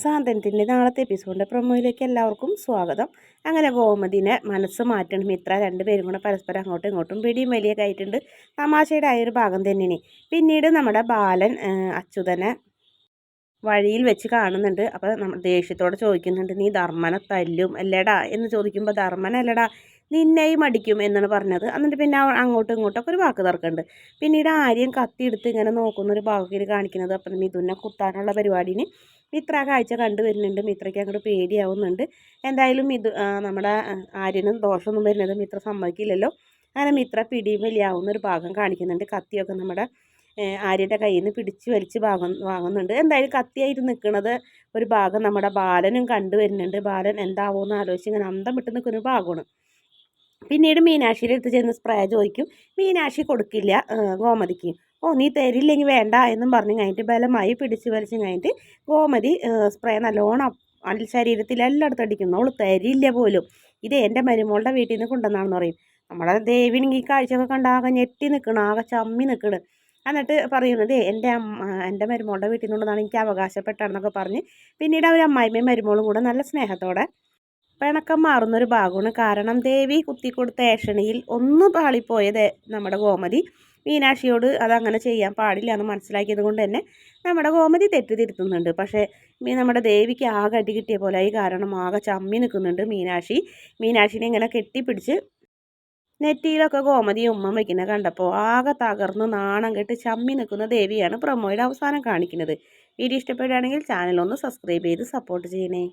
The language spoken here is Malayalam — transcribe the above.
സാന്ത്വനത്തിന്റെ നാളത്തെ എപ്പിസോഡിന്റെ പ്രൊമോയിലേക്ക് എല്ലാവർക്കും സ്വാഗതം. അങ്ങനെ ഗോമതിനെ മനസ്സ് മാറ്റണം. മിത്ര രണ്ടുപേരും കൂടെ പരസ്പരം അങ്ങോട്ടും ഇങ്ങോട്ടും പിടിയും വലിയൊക്കെ ആയിട്ടുണ്ട് തമാശയുടെ ആയൊരു ഭാഗം തന്നെയാണ് പിന്നീട് നമ്മുടെ ബാലൻ അച്യുതനെ വഴിയിൽ വെച്ച് കാണുന്നുണ്ട്. അപ്പോൾ നമ്മൾ ദേഷ്യത്തോടെ ചോദിക്കുന്നുണ്ട് നീ ധർമ്മനെ തല്ലും അല്ലേടാ? എന്ന് ചോദിക്കുമ്പോൾ ധർമ്മനല്ലടാ നിന്നെയും അടിക്കും എന്നാണ് പറഞ്ഞത്. എന്നിട്ട് പിന്നെ അങ്ങോട്ടും ഇങ്ങോട്ടൊക്കെ ഒരു വാക്ക് തർക്കുന്നുണ്ട് പിന്നീട് ആര്യം കത്തിയെടുത്ത് ഇങ്ങനെ നോക്കുന്ന ഒരു ഭാഗത്തിൽ കാണിക്കുന്നത്. അപ്പം മിഥുനെ കുത്താനുള്ള പരിപാടിന് മിത്ര കാഴ്ച കണ്ടു വരുന്നുണ്ട്. മിത്രയ്ക്ക് അങ്ങോട്ട് പേടിയാവുന്നുണ്ട്. എന്തായാലും ഇത് നമ്മുടെ ആര്യനും ദോഷമൊന്നും വരുന്നത് മിത്ര സമ്മതിക്കില്ലല്ലോ. അങ്ങനെ മിത്ര പിടിയും വലിയാവുന്ന ഒരു ഭാഗം കാണിക്കുന്നുണ്ട്. കത്തിയൊക്കെ നമ്മുടെ ആര്യന്റെ കയ്യിൽ നിന്ന് പിടിച്ച് വലിച്ച് ഭാഗം വാങ്ങുന്നുണ്ട്. എന്തായാലും കത്തിയായിട്ട് നിൽക്കുന്നത് ഒരു ഭാഗം നമ്മുടെ ബാലനും കണ്ടുവരുന്നുണ്ട് ബാലൻ എന്താവുമെന്ന് ആലോചിച്ച് ഇങ്ങനെ അന്തം വിട്ട് നിൽക്കുന്ന ഒരു ഭാഗമാണ്. പിന്നീട് മീനാക്ഷിയുടെ അടുത്ത് ചെന്ന് സ്പ്രേ ചോദിക്കും. മീനാക്ഷി കൊടുക്കില്ല ഗോമതിക്ക്. ഓ നീ തരില്ലെങ്കിൽ വേണ്ട എന്നും പറഞ്ഞ് കഴിഞ്ഞിട്ട് ബലമായി പിടിച്ച് വലിച്ച് കഴിഞ്ഞിട്ട് ഗോമതി സ്പ്രേ നല്ലോണം ശരീരത്തിൽ എല്ലായിടത്തും അടിക്കുന്നു. അവൾ തരില്ല പോലും. ഇത് എന്റെ മരുമോളുടെ വീട്ടിൽ നിന്ന് കൊണ്ടുവന്നാണെന്ന് പറയും. നമ്മളെ ദേവിന് ഈ കാഴ്ചയൊക്കെ കണ്ട ആകെ ഞെട്ടി നിൽക്കണം ആകെ ചമ്മി നിൽക്കണം എന്നിട്ട് പറയുന്നത് എന്റെ അമ്മ എന്റെ മരുമോളുടെ വീട്ടിൽ നിന്നുകൊണ്ടാണ് എനിക്ക് അവകാശപ്പെട്ടാണെന്നൊക്കെ പറഞ്ഞ് പിന്നീട് അവർ അമ്മായിമ്മയും മരുമോളും കൂടെ നല്ല സ്നേഹത്തോടെ പിണക്കം മാറുന്നൊരു ഭാഗമാണ്. കാരണം ദേവി കുത്തിക്കൊടുത്ത ഏഷണിയിൽ ഒന്ന് പാളിപ്പോയത് നമ്മുടെ ഗോമതി. മീനാക്ഷിയോട് അതങ്ങനെ ചെയ്യാൻ പാടില്ല എന്ന് മനസ്സിലാക്കിയത് കൊണ്ട് തന്നെ നമ്മുടെ ഗോമതി തെറ്റ് തിരുത്തുന്നുണ്ട് പക്ഷേ നമ്മുടെ ദേവിക്ക് ആകെ അടി കിട്ടിയ പോലെ ഈ കാരണം ആകെ ചമ്മി നിൽക്കുന്നുണ്ട് മീനാക്ഷി. മീനാക്ഷിനെ ഇങ്ങനെ കെട്ടിപ്പിടിച്ച് നെറ്റിയിലൊക്കെ ഗോമതി ഉമ്മ വയ്ക്കുന്നത് കണ്ടപ്പോൾ ആകെ തകർന്ന് നാണം കെട്ട് ചമ്മി നിൽക്കുന്ന ദേവിയാണ് പ്രൊമോയുടെ അവസാനം കാണിക്കുന്നത്. വീഡിയോ ഇഷ്ടപ്പെടുകയാണെങ്കിൽ ചാനൽ ഒന്ന് സബ്സ്ക്രൈബ് ചെയ്ത് സപ്പോർട്ട് ചെയ്യണേ.